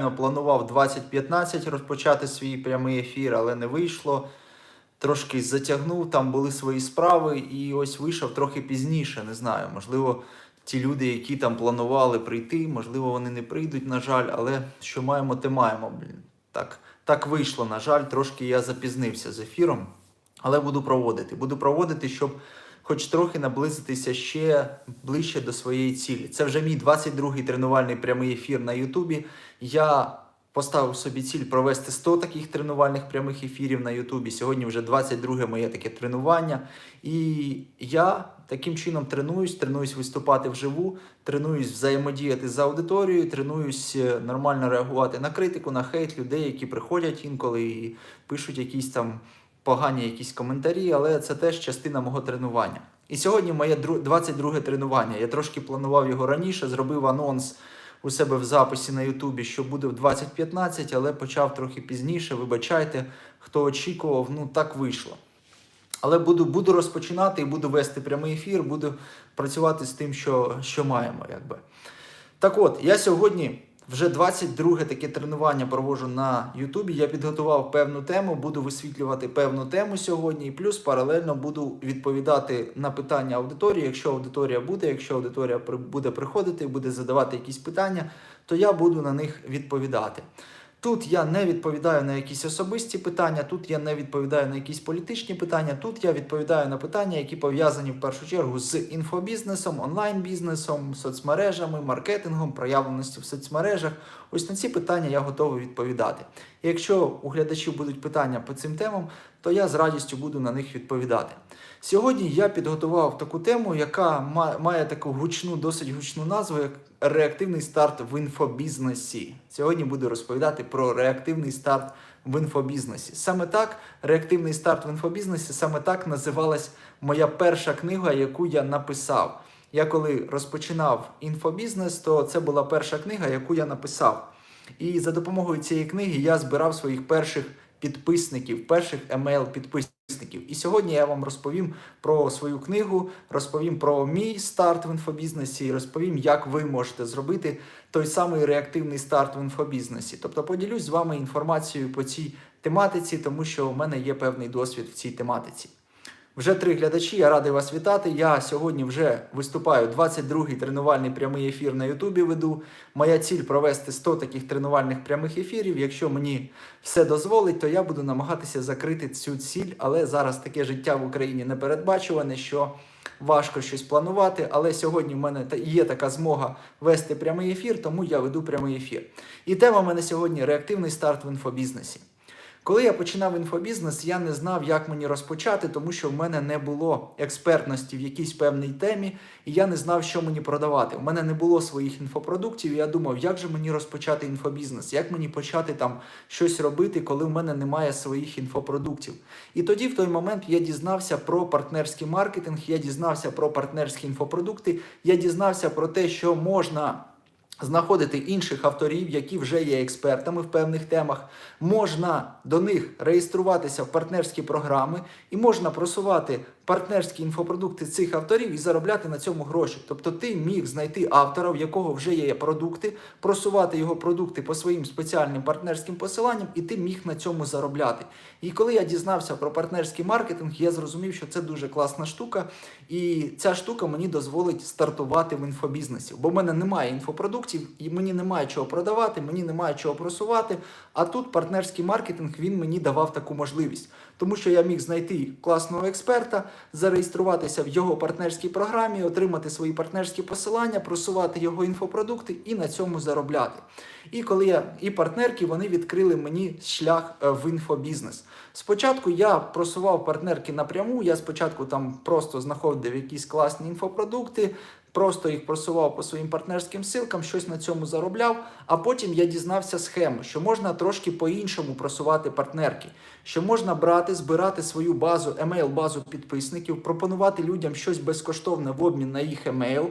планував 20.15 розпочати свій прямий ефір, але не вийшло. Трошки затягнув, там були свої справи, і ось вийшов трохи пізніше. Не знаю. Можливо, ті люди, які там планували прийти, можливо, вони не прийдуть, на жаль, але що маємо, те маємо. Блін. Так, так вийшло. На жаль, трошки я запізнився з ефіром, але буду проводити. Буду проводити, щоб хоч трохи наблизитися ще ближче до своєї цілі. Це вже мій 22-й тренувальний прямий ефір на Ютубі. Я поставив собі ціль провести 100 таких тренувальних прямих ефірів на Ютубі. Сьогодні вже 22 моє таке тренування. І я таким чином тренуюсь, тренуюсь виступати вживу, тренуюсь взаємодіяти з аудиторією, тренуюсь е, нормально реагувати на критику, на хейт людей, які приходять інколи і пишуть якісь там погані якісь коментарі, але це теж частина мого тренування. І сьогодні моє дру- 22 тренування. Я трошки планував його раніше, зробив анонс у себе в записі на Ютубі, що буде в 20.15, але почав трохи пізніше. Вибачайте, хто очікував, ну так вийшло. Але буду, буду розпочинати і буду вести прямий ефір, буду працювати з тим, що, що маємо. Якби. Так от, я сьогодні вже 22 таке тренування проводжу на Ютубі. Я підготував певну тему, буду висвітлювати певну тему сьогодні, і плюс паралельно буду відповідати на питання аудиторії. Якщо аудиторія буде, якщо аудиторія буде приходити, буде задавати якісь питання, то я буду на них відповідати. Тут я не відповідаю на якісь особисті питання, тут я не відповідаю на якісь політичні питання. Тут я відповідаю на питання, які пов'язані в першу чергу з інфобізнесом, онлайн-бізнесом, соцмережами, маркетингом, проявленістю в соцмережах. Ось на ці питання я готовий відповідати. І якщо у глядачів будуть питання по цим темам, то я з радістю буду на них відповідати. Сьогодні я підготував таку тему, яка має таку гучну, досить гучну назву, як реактивний старт в інфобізнесі. Сьогодні буду розповідати про реактивний старт в інфобізнесі. Саме так, реактивний старт в інфобізнесі, саме так називалась моя перша книга, яку я написав. Я коли розпочинав інфобізнес, то це була перша книга, яку я написав. І за допомогою цієї книги я збирав своїх перших підписників, перших емейл підписників. І сьогодні я вам розповім про свою книгу, розповім про мій старт в інфобізнесі, і розповім, як ви можете зробити той самий реактивний старт в інфобізнесі. Тобто поділюсь з вами інформацією по цій тематиці, тому що у мене є певний досвід в цій тематиці. Вже три глядачі, я радий вас вітати. Я сьогодні вже виступаю 22-й тренувальний прямий ефір на Ютубі веду. Моя ціль провести 100 таких тренувальних прямих ефірів. Якщо мені все дозволить, то я буду намагатися закрити цю ціль. Але зараз таке життя в Україні непередбачуване, що важко щось планувати. Але сьогодні в мене є така змога вести прямий ефір, тому я веду прямий ефір. І тема в мене сьогодні реактивний старт в інфобізнесі. Коли я починав інфобізнес, я не знав, як мені розпочати, тому що в мене не було експертності в якійсь певній темі, і я не знав, що мені продавати. У мене не було своїх інфопродуктів. І я думав, як же мені розпочати інфобізнес, як мені почати там щось робити, коли в мене немає своїх інфопродуктів. І тоді, в той момент, я дізнався про партнерський маркетинг, я дізнався про партнерські інфопродукти, я дізнався про те, що можна знаходити інших авторів, які вже є експертами в певних темах. Можна до них реєструватися в партнерські програми і можна просувати партнерські інфопродукти цих авторів і заробляти на цьому гроші. Тобто ти міг знайти автора, в якого вже є продукти, просувати його продукти по своїм спеціальним партнерським посиланням, і ти міг на цьому заробляти. І коли я дізнався про партнерський маркетинг, я зрозумів, що це дуже класна штука, і ця штука мені дозволить стартувати в інфобізнесі. Бо в мене немає інфопродуктів, і мені немає чого продавати, мені немає чого просувати. А тут партнерський маркетинг він мені давав таку можливість, тому що я міг знайти класного експерта, зареєструватися в його партнерській програмі, отримати свої партнерські посилання, просувати його інфопродукти і на цьому заробляти. І коли я і партнерки вони відкрили мені шлях е, в інфобізнес. Спочатку я просував партнерки напряму. Я спочатку там просто знаходив якісь класні інфопродукти, просто їх просував по своїм партнерським ссылкам, щось на цьому заробляв. А потім я дізнався схему, що можна трошки по-іншому просувати партнерки, що можна брати, збирати свою базу, емейл-базу підписників, пропонувати людям щось безкоштовне в обмін на їх емейл.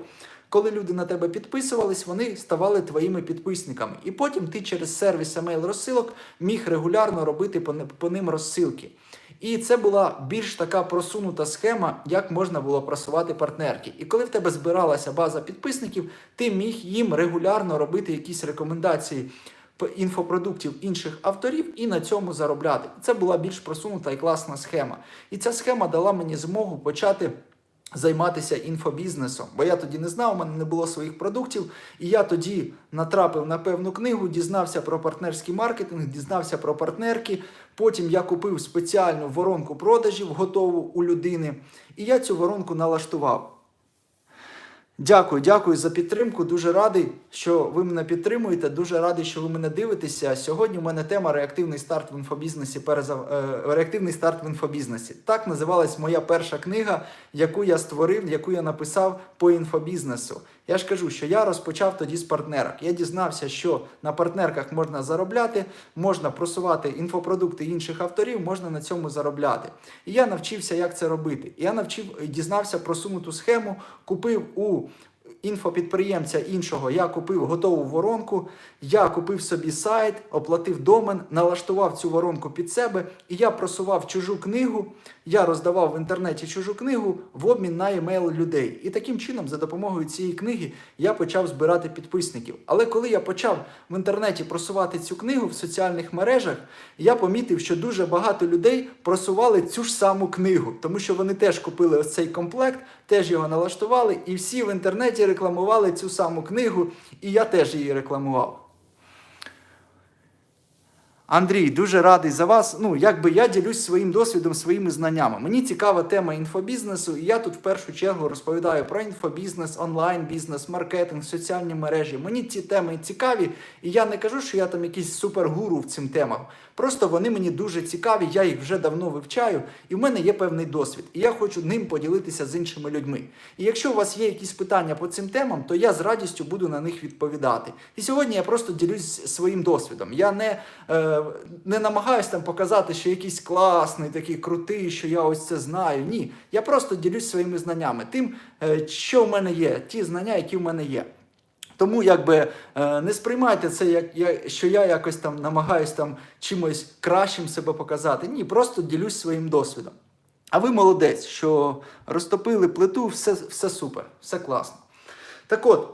Коли люди на тебе підписувались, вони ставали твоїми підписниками. І потім ти через сервіс емейл розсилок міг регулярно робити по ним розсилки. І це була більш така просунута схема, як можна було просувати партнерки. І коли в тебе збиралася база підписників, ти міг їм регулярно робити якісь рекомендації інфопродуктів інших авторів і на цьому заробляти. Це була більш просунута і класна схема. І ця схема дала мені змогу почати. Займатися інфобізнесом, бо я тоді не знав, у мене не було своїх продуктів, і я тоді натрапив на певну книгу, дізнався про партнерський маркетинг, дізнався про партнерки. Потім я купив спеціальну воронку продажів, готову у людини, і я цю воронку налаштував. Дякую, дякую за підтримку. Дуже радий, що ви мене підтримуєте. Дуже радий, що ви мене дивитеся. Сьогодні у мене тема реактивний старт в інфобізнесі. Перезав... е, Реактивний старт в інфобізнесі. Так називалась моя перша книга, яку я створив, яку я написав по інфобізнесу. Я ж кажу, що я розпочав тоді з партнерок. Я дізнався, що на партнерках можна заробляти, можна просувати інфопродукти інших авторів, можна на цьому заробляти. І я навчився, як це робити. Я навчив, дізнався про сумуту схему, купив у інфопідприємця іншого, я купив готову воронку, я купив собі сайт, оплатив домен, налаштував цю воронку під себе, і я просував чужу книгу. Я роздавав в інтернеті чужу книгу в обмін на емейл людей. І таким чином, за допомогою цієї книги, я почав збирати підписників. Але коли я почав в інтернеті просувати цю книгу в соціальних мережах, я помітив, що дуже багато людей просували цю ж саму книгу, тому що вони теж купили ось цей комплект, теж його налаштували, і всі в інтернеті рекламували цю саму книгу, і я теж її рекламував. Андрій, дуже радий за вас. Ну, якби я ділюсь своїм досвідом, своїми знаннями. Мені цікава тема інфобізнесу, і я тут в першу чергу розповідаю про інфобізнес, онлайн-бізнес, маркетинг, соціальні мережі. Мені ці теми цікаві, і я не кажу, що я там якийсь супергуру в цим темам. Просто вони мені дуже цікаві, я їх вже давно вивчаю, і в мене є певний досвід. І я хочу ним поділитися з іншими людьми. І якщо у вас є якісь питання по цим темам, то я з радістю буду на них відповідати. І сьогодні я просто ділюсь своїм досвідом. Я не, е, не намагаюся там показати, що якийсь класний, такий крутий, що я ось це знаю. Ні. Я просто ділюсь своїми знаннями, тим, е, що в мене є, ті знання, які в мене є. Тому якби е, не сприймайте це, як я, що я якось там намагаюсь там чимось кращим себе показати. Ні, просто ділюсь своїм досвідом. А ви молодець, що розтопили плиту, все, все супер, все класно. Так от.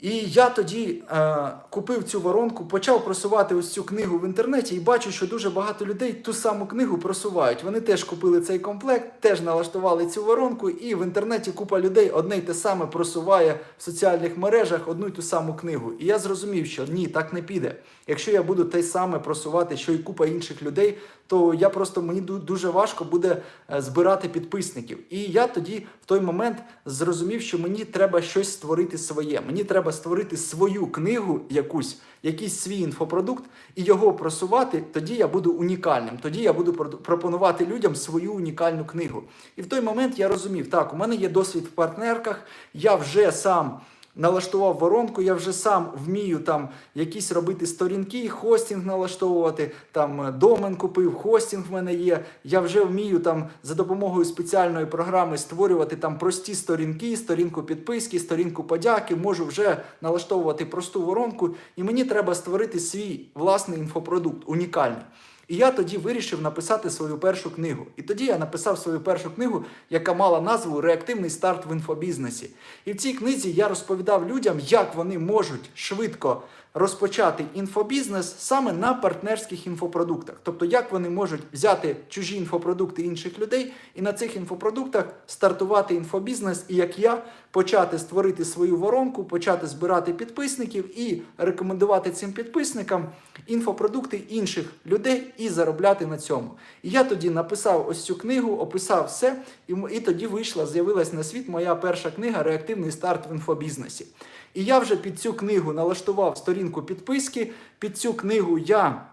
І я тоді е, купив цю воронку, почав просувати ось цю книгу в інтернеті і бачу, що дуже багато людей ту саму книгу просувають. Вони теж купили цей комплект, теж налаштували цю воронку, і в інтернеті купа людей одне й те саме просуває в соціальних мережах одну й ту саму книгу. І я зрозумів, що ні, так не піде. Якщо я буду те саме просувати, що й купа інших людей, то я просто мені дуже важко буде е, збирати підписників. І я тоді в той момент зрозумів, що мені треба щось створити своє. Мені треба створити свою книгу, якусь, якийсь свій інфопродукт, і його просувати. Тоді я буду унікальним. Тоді я буду пропонувати людям свою унікальну книгу. І в той момент я розумів, так, у мене є досвід в партнерках, я вже сам налаштував воронку, я вже сам вмію там якісь робити сторінки, хостинг налаштовувати, там е, домен купив, хостинг в мене є. Я вже вмію там за допомогою спеціальної програми створювати там прості сторінки, сторінку підписки, сторінку подяки, можу вже налаштовувати просту воронку, і мені треба створити свій власний інфопродукт, унікальний. І я тоді вирішив написати свою першу книгу. І тоді я написав свою першу книгу, яка мала назву Реактивний старт в інфобізнесі. І в цій книзі я розповідав людям, як вони можуть швидко розпочати інфобізнес саме на партнерських інфопродуктах. Тобто, як вони можуть взяти чужі інфопродукти інших людей і на цих інфопродуктах стартувати інфобізнес, і як я почати створити свою воронку, почати збирати підписників і рекомендувати цим підписникам інфопродукти інших людей і заробляти на цьому. І я тоді написав ось цю книгу, описав все, і, і тоді вийшла, з'явилась на світ моя перша книга Реактивний старт в інфобізнесі. І я вже під цю книгу налаштував сторінку підписки. Під цю книгу я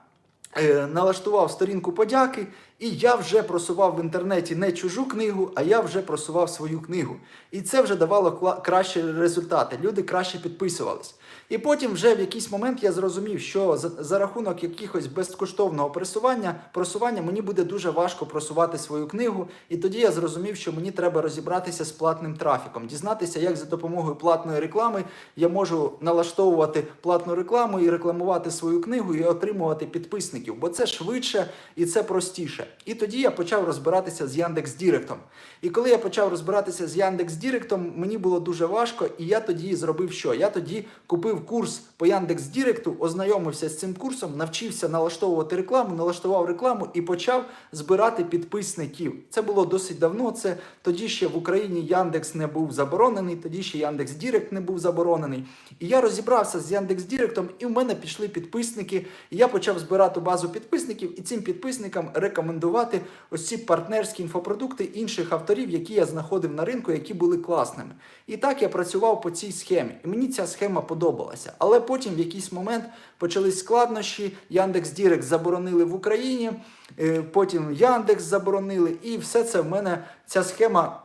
е, налаштував сторінку подяки, і я вже просував в інтернеті не чужу книгу, а я вже просував свою книгу. І це вже давало кращі результати. Люди краще підписувались. І потім вже в якийсь момент я зрозумів, що за, за рахунок якихось безкоштовного просування, просування мені буде дуже важко просувати свою книгу. І тоді я зрозумів, що мені треба розібратися з платним трафіком, дізнатися, як за допомогою платної реклами я можу налаштовувати платну рекламу і рекламувати свою книгу і отримувати підписників, бо це швидше і це простіше. І тоді я почав розбиратися з Яндекс Діректом. І коли я почав розбиратися з Яндекс Діректом, мені було дуже важко, і я тоді зробив що? Я тоді купив курс по Яндекс Діректу, ознайомився з цим курсом, навчився налаштовувати рекламу, налаштував рекламу і почав збирати підписників. Це було досить давно. Це тоді ще в Україні Яндекс не був заборонений, тоді ще Яндекс Дірект не був заборонений. І я розібрався з Яндекс Діректом, і в мене пішли підписники. І я почав збирати базу підписників і цим підписникам рекомендувати ось ці партнерські інфопродукти інших авторів, які я знаходив на ринку, які були класними. І так я працював по цій схемі. І мені ця схема подобалася. Але потім в якийсь момент почались складнощі. Яндекс Дірект заборонили в Україні, е, потім Яндекс заборонили, і все це в мене ця схема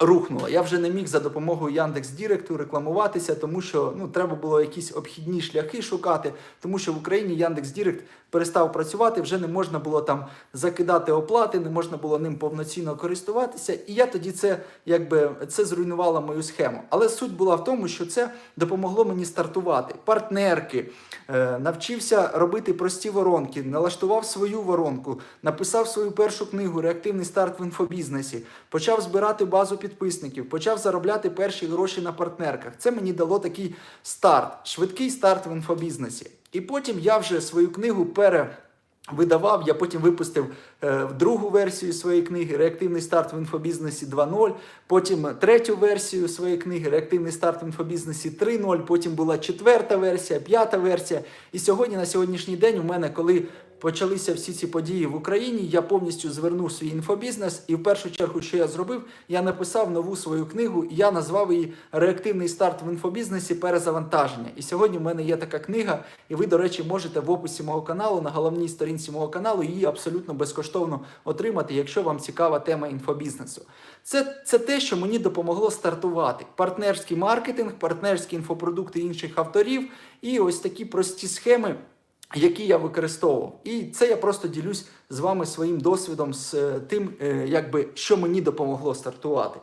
рухнула. Я вже не міг за допомогою Яндекс Діректу рекламуватися, тому що ну треба було якісь обхідні шляхи шукати, тому що в Україні Яндекс Дірект перестав працювати, вже не можна було там закидати оплати, не можна було ним повноцінно користуватися. І я тоді це якби це зруйнувало мою схему. Але суть була в тому, що це допомогло мені стартувати. Партнерки, е, навчився робити прості воронки, налаштував свою воронку, написав свою першу книгу Реактивний старт в інфобізнесі, почав збирати базу підписників, почав заробляти перші гроші на партнерках. Це мені дало такий старт, швидкий старт в інфобізнесі. І потім я вже свою книгу пере. Видавав, я потім випустив е, другу версію своєї книги Реактивний старт в інфобізнесі 2.0, потім третю версію своєї книги Реактивний старт в інфобізнесі 3.0, потім була четверта версія, п'ята версія. І сьогодні, на сьогоднішній день, у мене, коли почалися всі ці події в Україні, я повністю звернув свій інфобізнес. І в першу чергу, що я зробив, я написав нову свою книгу, і я назвав її Реактивний старт в інфобізнесі перезавантаження. І сьогодні в мене є така книга, і ви, до речі, можете в описі мого каналу, на головній сторінці мого каналу, її абсолютно безкоштовно отримати, якщо вам цікава тема інфобізнесу. Це, це те, що мені допомогло стартувати. Партнерський маркетинг, партнерські інфопродукти інших авторів і ось такі прості схеми які я використовував. І це я просто ділюсь з вами своїм досвідом, з е, тим, е, якби, що мені допомогло стартувати.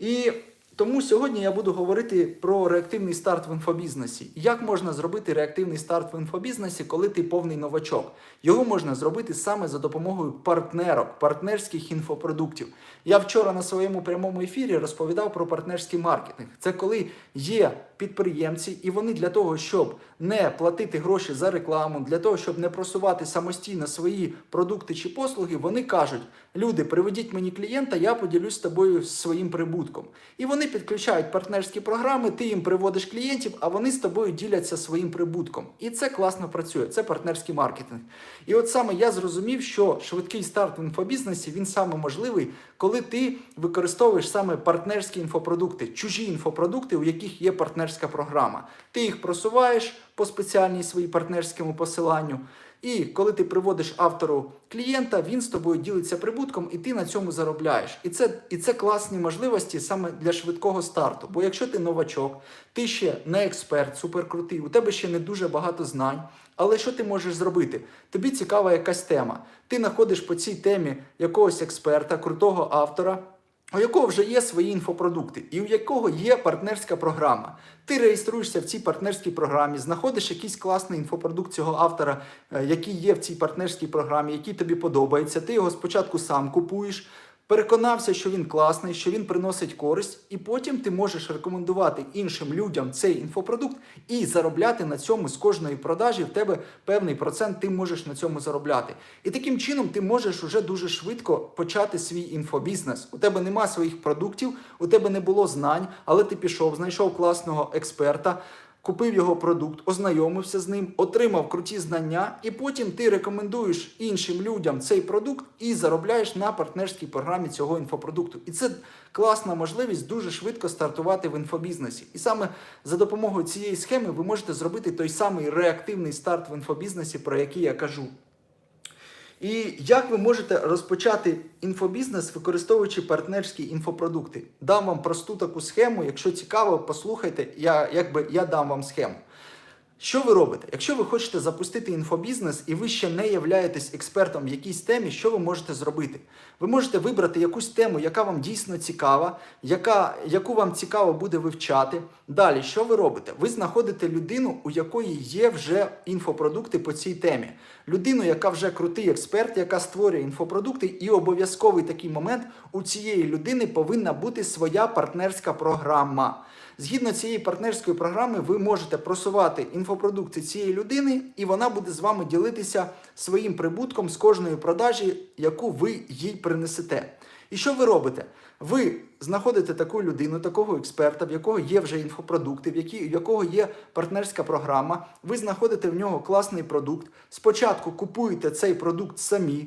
І тому сьогодні я буду говорити про реактивний старт в інфобізнесі. Як можна зробити реактивний старт в інфобізнесі, коли ти повний новачок? Його можна зробити саме за допомогою партнерок, партнерських інфопродуктів. Я вчора на своєму прямому ефірі розповідав про партнерський маркетинг. Це коли є підприємці, і вони для того, щоб не платити гроші за рекламу, для того, щоб не просувати самостійно свої продукти чи послуги, вони кажуть: люди, приведіть мені клієнта, я поділюсь з тобою своїм прибутком. І вони підключають партнерські програми, ти їм приводиш клієнтів, а вони з тобою діляться своїм прибутком. І це класно працює. Це партнерський маркетинг. І от саме я зрозумів, що швидкий старт в інфобізнесі він саме можливий, коли ти використовуєш саме партнерські інфопродукти, чужі інфопродукти, у яких є партнерська програма. Ти їх просуваєш по спеціальній своїй партнерському посиланню. І коли ти приводиш автору клієнта, він з тобою ділиться прибутком, і ти на цьому заробляєш. І це і це класні можливості саме для швидкого старту. Бо якщо ти новачок, ти ще не експерт, суперкрутий, у тебе ще не дуже багато знань. Але що ти можеш зробити? Тобі цікава якась тема. Ти знаходиш по цій темі якогось експерта, крутого автора. У якого вже є свої інфопродукти, і у якого є партнерська програма. Ти реєструєшся в цій партнерській програмі, знаходиш якийсь класний інфопродукт цього автора, е, який є в цій партнерській програмі, який тобі подобається. Ти його спочатку сам купуєш, переконався, що він класний, що він приносить користь, і потім ти можеш рекомендувати іншим людям цей інфопродукт і заробляти на цьому з кожної продажі. В тебе певний процент ти можеш на цьому заробляти. І таким чином ти можеш уже дуже швидко почати свій інфобізнес. У тебе нема своїх продуктів, у тебе не було знань, але ти пішов, знайшов класного експерта. Купив його продукт, ознайомився з ним, отримав круті знання, і потім ти рекомендуєш іншим людям цей продукт і заробляєш на партнерській програмі цього інфопродукту. І це класна можливість дуже швидко стартувати в інфобізнесі. І саме за допомогою цієї схеми ви можете зробити той самий реактивний старт в інфобізнесі, про який я кажу. І як ви можете розпочати інфобізнес, використовуючи партнерські інфопродукти? Дам вам просту таку схему. Якщо цікаво, послухайте, я якби я дам вам схему. Що ви робите? Якщо ви хочете запустити інфобізнес і ви ще не являєтесь експертом в якійсь темі, що ви можете зробити? Ви можете вибрати якусь тему, яка вам дійсно цікава, яка, яку вам цікаво буде вивчати. Далі, що ви робите? Ви знаходите людину, у якої є вже інфопродукти по цій темі. Людину, яка вже крутий експерт, яка створює інфопродукти, і обов'язковий такий момент у цієї людини повинна бути своя партнерська програма. Згідно цієї партнерської програми, ви можете просувати інфопродукти цієї людини, і вона буде з вами ділитися своїм прибутком з кожної продажі, яку ви їй принесете. І що ви робите? Ви знаходите таку людину, такого експерта, в якого є вже інфопродукти, в, якого є партнерська програма. Ви знаходите в нього класний продукт. Спочатку купуєте цей продукт самі.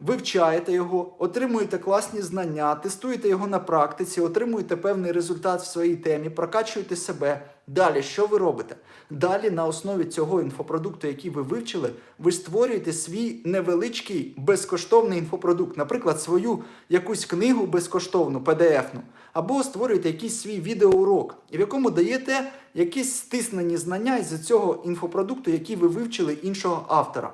Вивчаєте його, отримуєте класні знання, тестуєте його на практиці, отримуєте певний результат в своїй темі, прокачуєте себе. Далі, що ви робите? Далі, на основі цього інфопродукту, який ви вивчили, ви створюєте свій невеличкий безкоштовний інфопродукт, наприклад, свою якусь книгу безкоштовну, PDF-ну, або створюєте якийсь свій відеоурок, в якому даєте якісь стиснені знання із цього інфопродукту, який ви вивчили іншого автора.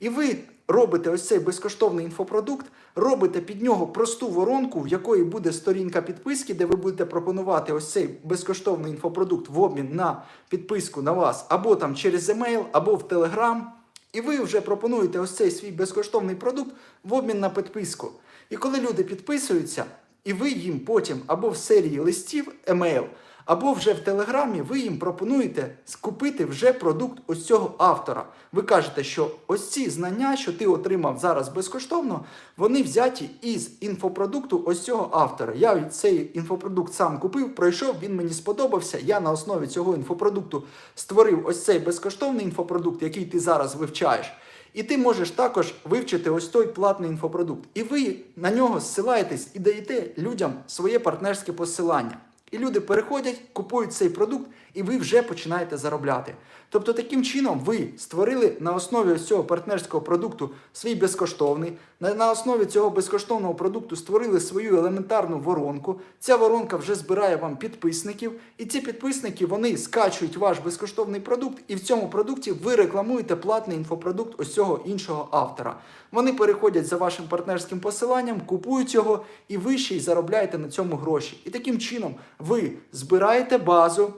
І ви робите ось цей безкоштовний інфопродукт, робите під нього просту воронку, в якої буде сторінка підписки, де ви будете пропонувати ось цей безкоштовний інфопродукт в обмін на підписку на вас, або там через емейл, або в Телеграм. І ви вже пропонуєте ось цей свій безкоштовний продукт в обмін на підписку. І коли люди підписуються, і ви їм потім або в серії листів емейл, або вже в Телеграмі ви їм пропонуєте скупити вже продукт ось цього автора. Ви кажете, що ось ці знання, що ти отримав зараз безкоштовно, вони взяті із інфопродукту ось цього автора. Я цей інфопродукт сам купив, пройшов, він мені сподобався. Я на основі цього інфопродукту створив ось цей безкоштовний інфопродукт, який ти зараз вивчаєш. І ти можеш також вивчити ось той платний інфопродукт. І ви на нього зсилаєтесь і даєте людям своє партнерське посилання. І люди переходять, купують цей продукт, і ви вже починаєте заробляти. Тобто, таким чином ви створили на основі цього партнерського продукту свій безкоштовний. На, на основі цього безкоштовного продукту створили свою елементарну воронку. Ця воронка вже збирає вам підписників, і ці підписники вони скачують ваш безкоштовний продукт, і в цьому продукті ви рекламуєте платний інфопродукт ось цього іншого автора. Вони переходять за вашим партнерським посиланням, купують його, і ви ще й заробляєте на цьому гроші. І таким чином ви збираєте базу,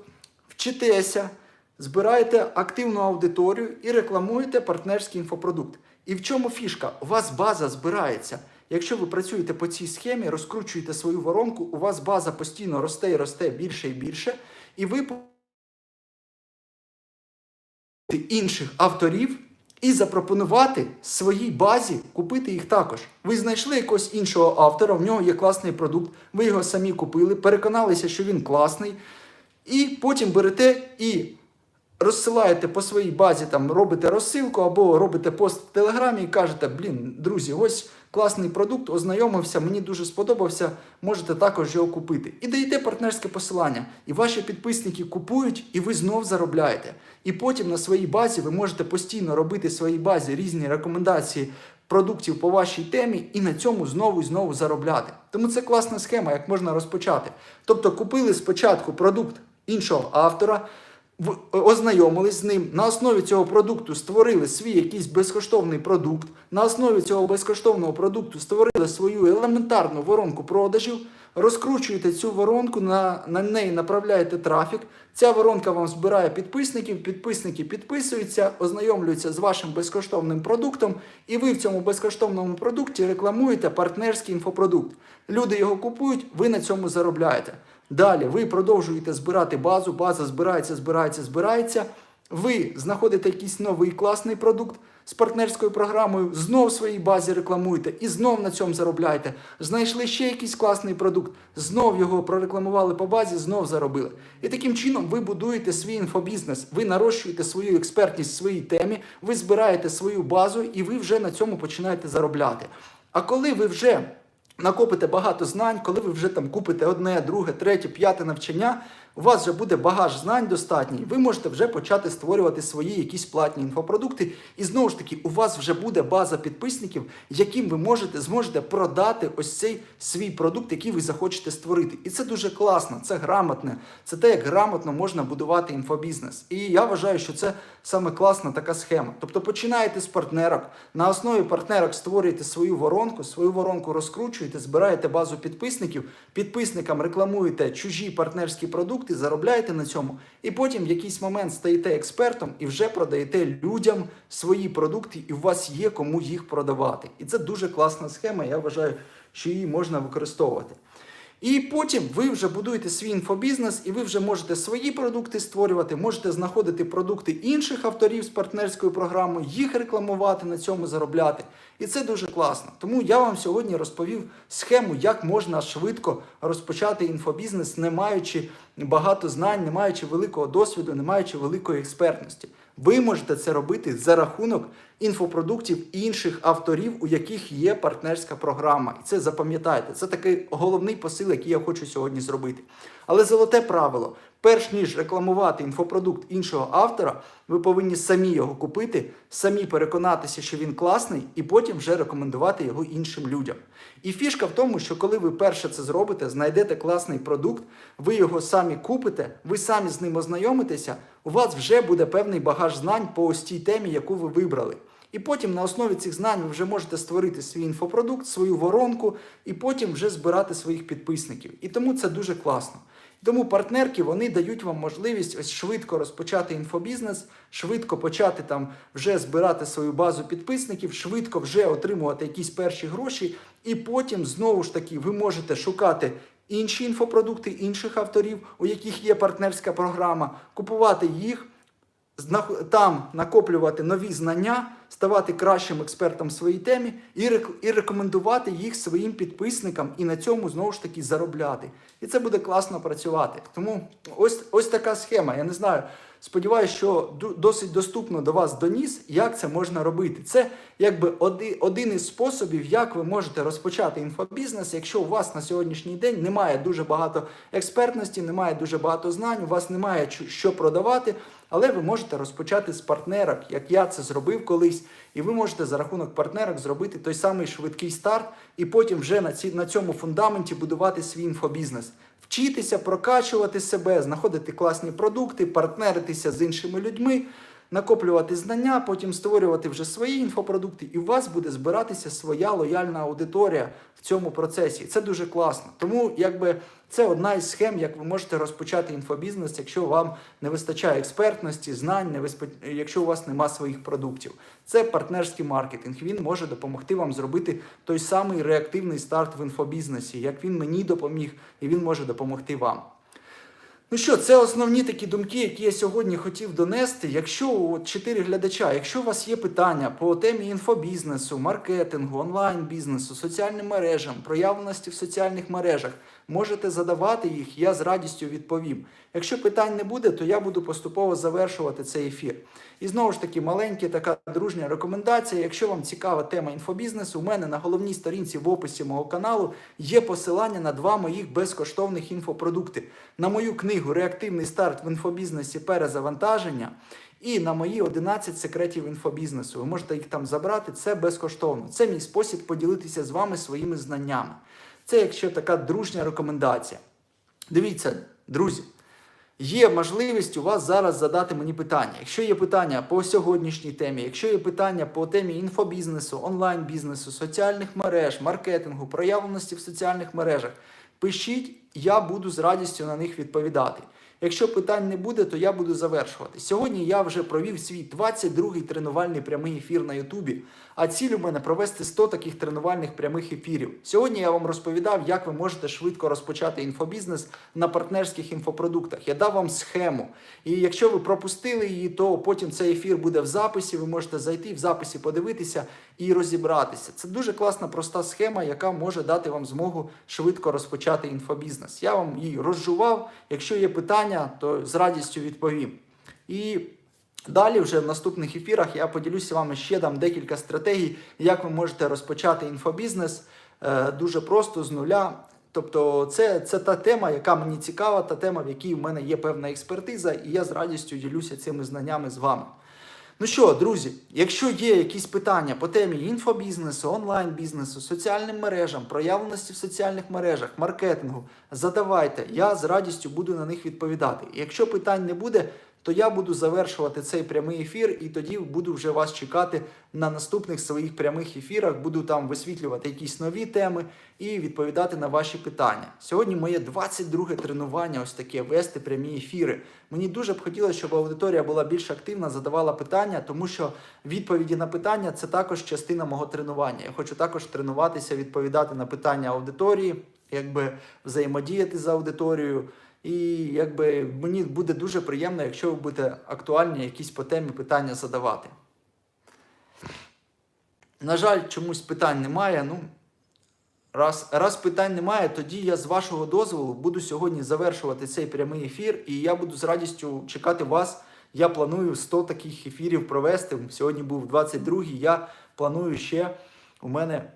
вчитеся, збираєте активну аудиторію і рекламуєте партнерський інфопродукт. І в чому фішка? У вас база збирається. Якщо ви працюєте по цій схемі, розкручуєте свою воронку, у вас база постійно росте і росте більше і більше, і ви інших авторів і запропонувати своїй базі купити їх також. Ви знайшли якогось іншого автора, в нього є класний продукт, ви його самі купили, переконалися, що він класний, і потім берете і розсилаєте по своїй базі, там робите розсилку або робите пост в Телеграмі і кажете, блін, друзі, ось класний продукт, ознайомився, мені дуже сподобався, можете також його купити. І даєте партнерське посилання. І ваші підписники купують, і ви знов заробляєте. І потім на своїй базі ви можете постійно робити своїй базі різні рекомендації. Продуктів по вашій темі і на цьому знову і знову заробляти. Тому це класна схема, як можна розпочати. Тобто купили спочатку продукт іншого автора, ознайомились з ним, на основі цього продукту створили свій якийсь безкоштовний продукт, на основі цього безкоштовного продукту створили свою елементарну воронку продажів, розкручуєте цю воронку, на, на неї направляєте трафік. Ця воронка вам збирає підписників, підписники підписуються, ознайомлюються з вашим безкоштовним продуктом, і ви в цьому безкоштовному продукті рекламуєте партнерський інфопродукт. Люди його купують, ви на цьому заробляєте. Далі ви продовжуєте збирати базу, база збирається, збирається, збирається. Ви знаходите якийсь новий класний продукт з партнерською програмою, знов в своїй базі рекламуєте і знов на цьому заробляєте. Знайшли ще якийсь класний продукт, знов його прорекламували по базі, знов заробили. І таким чином ви будуєте свій інфобізнес, ви нарощуєте свою експертність в своїй темі, ви збираєте свою базу і ви вже на цьому починаєте заробляти. А коли ви вже накопите багато знань, коли ви вже там купите одне, друге, третє, п'яте навчання, у вас вже буде багаж знань достатній, ви можете вже почати створювати свої якісь платні інфопродукти. І знову ж таки, у вас вже буде база підписників, яким ви можете зможете продати ось цей свій продукт, який ви захочете створити. І це дуже класно, це грамотне, це те, як грамотно можна будувати інфобізнес. І я вважаю, що це саме класна така схема. Тобто починаєте з партнерок, на основі партнерок створюєте свою воронку, свою воронку розкручуєте, збираєте базу підписників, підписникам рекламуєте чужі партнерські продукти, заробляєте на цьому, і потім в якийсь момент стаєте експертом і вже продаєте людям свої продукти, і у вас є кому їх продавати. І це дуже класна схема. Я вважаю, що її можна використовувати. І потім ви вже будуєте свій інфобізнес, і ви вже можете свої продукти створювати, можете знаходити продукти інших авторів з партнерської програми, їх рекламувати, на цьому заробляти. І це дуже класно. Тому я вам сьогодні розповів схему, як можна швидко розпочати інфобізнес, не маючи багато знань, не маючи великого досвіду, не маючи великої експертності. Ви можете це робити за рахунок інфопродуктів інших авторів, у яких є партнерська програма. І це запам'ятайте. Це такий головний посил, який я хочу сьогодні зробити. Але золоте правило: перш ніж рекламувати інфопродукт іншого автора, ви повинні самі його купити, самі переконатися, що він класний, і потім вже рекомендувати його іншим людям. І фішка в тому, що коли ви перше це зробите, знайдете класний продукт, ви його самі купите, ви самі з ним ознайомитеся, у вас вже буде певний багаж знань по ось тій темі, яку ви вибрали. І потім на основі цих знань ви вже можете створити свій інфопродукт, свою воронку, і потім вже збирати своїх підписників. І тому це дуже класно. Тому партнерки вони дають вам можливість ось швидко розпочати інфобізнес, швидко почати там вже збирати свою базу підписників, швидко вже отримувати якісь перші гроші, і потім знову ж таки ви можете шукати інші інфопродукти інших авторів, у яких є партнерська програма, купувати їх там накоплювати нові знання, ставати кращим експертом в своїй темі і, рек- і рекомендувати їх своїм підписникам і на цьому знову ж таки заробляти. І це буде класно працювати. Тому ось, ось така схема. Я не знаю. Сподіваюся, що досить доступно до вас доніс, як це можна робити. Це якби оди- один із способів, як ви можете розпочати інфобізнес, якщо у вас на сьогоднішній день немає дуже багато експертності, немає дуже багато знань, у вас немає що продавати, але ви можете розпочати з партнерок, як я це зробив колись, і ви можете за рахунок партнерок зробити той самий швидкий старт, і потім вже на, ці, на цьому фундаменті будувати свій інфобізнес. Вчитися, прокачувати себе, знаходити класні продукти, партнеритися з іншими людьми, накоплювати знання, потім створювати вже свої інфопродукти, і у вас буде збиратися своя лояльна аудиторія в цьому процесі. Це дуже класно. Тому якби це одна із схем, як ви можете розпочати інфобізнес, якщо вам не вистачає експертності, знань, не виспа... якщо у вас нема своїх продуктів. Це партнерський маркетинг. Він може допомогти вам зробити той самий реактивний старт в інфобізнесі, як він мені допоміг, і він може допомогти вам. Ну що, це основні такі думки, які я сьогодні хотів донести. Якщо от чотири глядача, якщо у вас є питання по темі інфобізнесу, маркетингу, онлайн-бізнесу, соціальним мережам, проявленості в соціальних мережах, можете задавати їх, я з радістю відповім. Якщо питань не буде, то я буду поступово завершувати цей ефір. І знову ж таки, маленька така дружня рекомендація. Якщо вам цікава тема інфобізнесу, у мене на головній сторінці в описі мого каналу є посилання на два моїх безкоштовних інфопродукти. На мою книгу Реактивний старт в інфобізнесі перезавантаження. І на мої 11 секретів інфобізнесу. Ви можете їх там забрати, це безкоштовно. Це мій спосіб поділитися з вами своїми знаннями. Це якщо така дружня рекомендація. Дивіться, друзі, є можливість у вас зараз задати мені питання. Якщо є питання по сьогоднішній темі, якщо є питання по темі інфобізнесу, онлайн-бізнесу, соціальних мереж, маркетингу, проявленості в соціальних мережах, пишіть, я буду з радістю на них відповідати. Якщо питань не буде, то я буду завершувати. Сьогодні я вже провів свій 22-й тренувальний прямий ефір на Ютубі. А ціль у мене провести 100 таких тренувальних прямих ефірів. Сьогодні я вам розповідав, як ви можете швидко розпочати інфобізнес на партнерських інфопродуктах. Я дав вам схему. І якщо ви пропустили її, то потім цей ефір буде в записі. Ви можете зайти в записі, подивитися і розібратися. Це дуже класна, проста схема, яка може дати вам змогу швидко розпочати інфобізнес. Я вам її розжував. Якщо є питання, то з радістю відповім. І Далі, вже в наступних ефірах, я поділюся вами ще дам декілька стратегій, як ви можете розпочати інфобізнес е, дуже просто з нуля. Тобто, це, це та тема, яка мені цікава, та тема, в якій в мене є певна експертиза, і я з радістю ділюся цими знаннями з вами. Ну що, друзі, якщо є якісь питання по темі інфобізнесу, онлайн-бізнесу, соціальним мережам, проявленості в соціальних мережах, маркетингу, задавайте, я з радістю буду на них відповідати. Якщо питань не буде, то я буду завершувати цей прямий ефір, і тоді буду вже вас чекати на наступних своїх прямих ефірах. Буду там висвітлювати якісь нові теми і відповідати на ваші питання. Сьогодні моє 22 тренування, ось таке вести прямі ефіри. Мені дуже б хотілося, щоб аудиторія була більш активна, задавала питання, тому що відповіді на питання це також частина мого тренування. Я хочу також тренуватися, відповідати на питання аудиторії, якби взаємодіяти з аудиторією. І якби мені буде дуже приємно, якщо ви будете актуальні якісь по темі питання задавати. На жаль, чомусь питань немає. Ну, раз, раз питань немає, тоді я з вашого дозволу буду сьогодні завершувати цей прямий ефір, і я буду з радістю чекати вас. Я планую 100 таких ефірів провести. Сьогодні був 22-й. Я планую ще у мене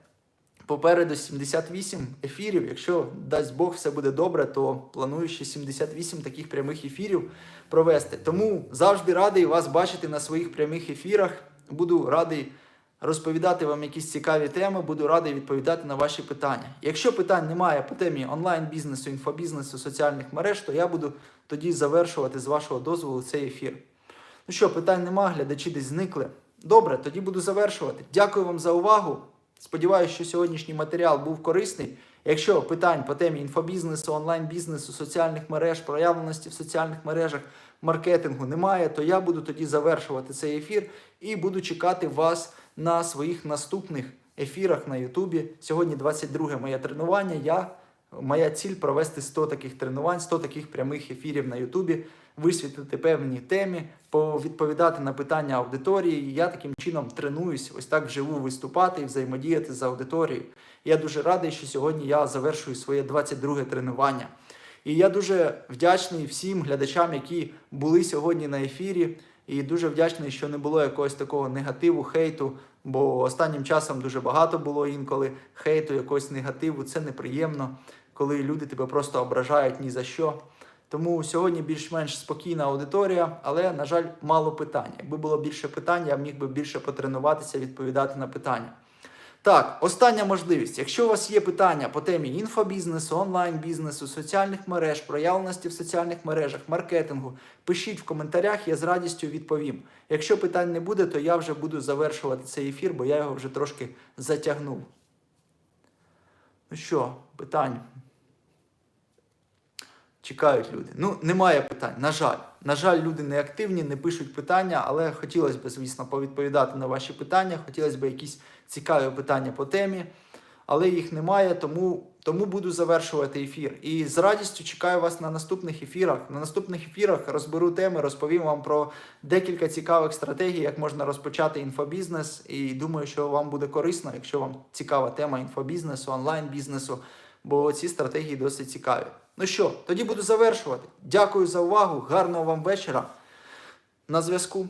попереду 78 ефірів. Якщо дасть Бог все буде добре, то планую ще 78 таких прямих ефірів провести. Тому завжди радий вас бачити на своїх прямих ефірах. Буду радий розповідати вам якісь цікаві теми, буду радий відповідати на ваші питання. Якщо питань немає по темі онлайн-бізнесу, інфобізнесу, соціальних мереж, то я буду тоді завершувати з вашого дозволу цей ефір. Ну що, питань нема, глядачі десь зникли. Добре, тоді буду завершувати. Дякую вам за увагу. Сподіваюся, що сьогоднішній матеріал був корисний. Якщо питань по темі інфобізнесу, онлайн-бізнесу, соціальних мереж, проявленості в соціальних мережах, маркетингу немає, то я буду тоді завершувати цей ефір і буду чекати вас на своїх наступних ефірах на Ютубі. Сьогодні 22 моє тренування. Я Моя ціль провести 100 таких тренувань, 100 таких прямих ефірів на Ютубі, висвітлити певні темі, відповідати на питання аудиторії. Я таким чином тренуюсь, ось так вживу виступати і взаємодіяти з аудиторією. Я дуже радий, що сьогодні я завершую своє 22 тренування. І я дуже вдячний всім глядачам, які були сьогодні на ефірі. І дуже вдячний, що не було якогось такого негативу, хейту. Бо останнім часом дуже багато було інколи хейту, якогось негативу. Це неприємно, коли люди тебе просто ображають ні за що. Тому сьогодні більш-менш спокійна аудиторія, але, на жаль, мало питань. Якби було більше питань, я міг би більше потренуватися, відповідати на питання. Так, остання можливість. Якщо у вас є питання по темі інфобізнесу, онлайн-бізнесу, соціальних мереж, проявленості в соціальних мережах, маркетингу, пишіть в коментарях, я з радістю відповім. Якщо питань не буде, то я вже буду завершувати цей ефір, бо я його вже трошки затягнув. Ну що, питань? Чекають люди. Ну, немає питань. На жаль. На жаль, люди не активні, не пишуть питання, але хотілося б, звісно, повідповідати на ваші питання. Хотілося б якісь цікаві питання по темі, але їх немає, тому, тому буду завершувати ефір. І з радістю чекаю вас на наступних ефірах. На наступних ефірах розберу теми, розповім вам про декілька цікавих стратегій, як можна розпочати інфобізнес. І думаю, що вам буде корисно, якщо вам цікава тема інфобізнесу, онлайн-бізнесу, бо ці стратегії досить цікаві. Ну що, тоді буду завершувати. Дякую за увагу, гарного вам вечора. На зв'язку.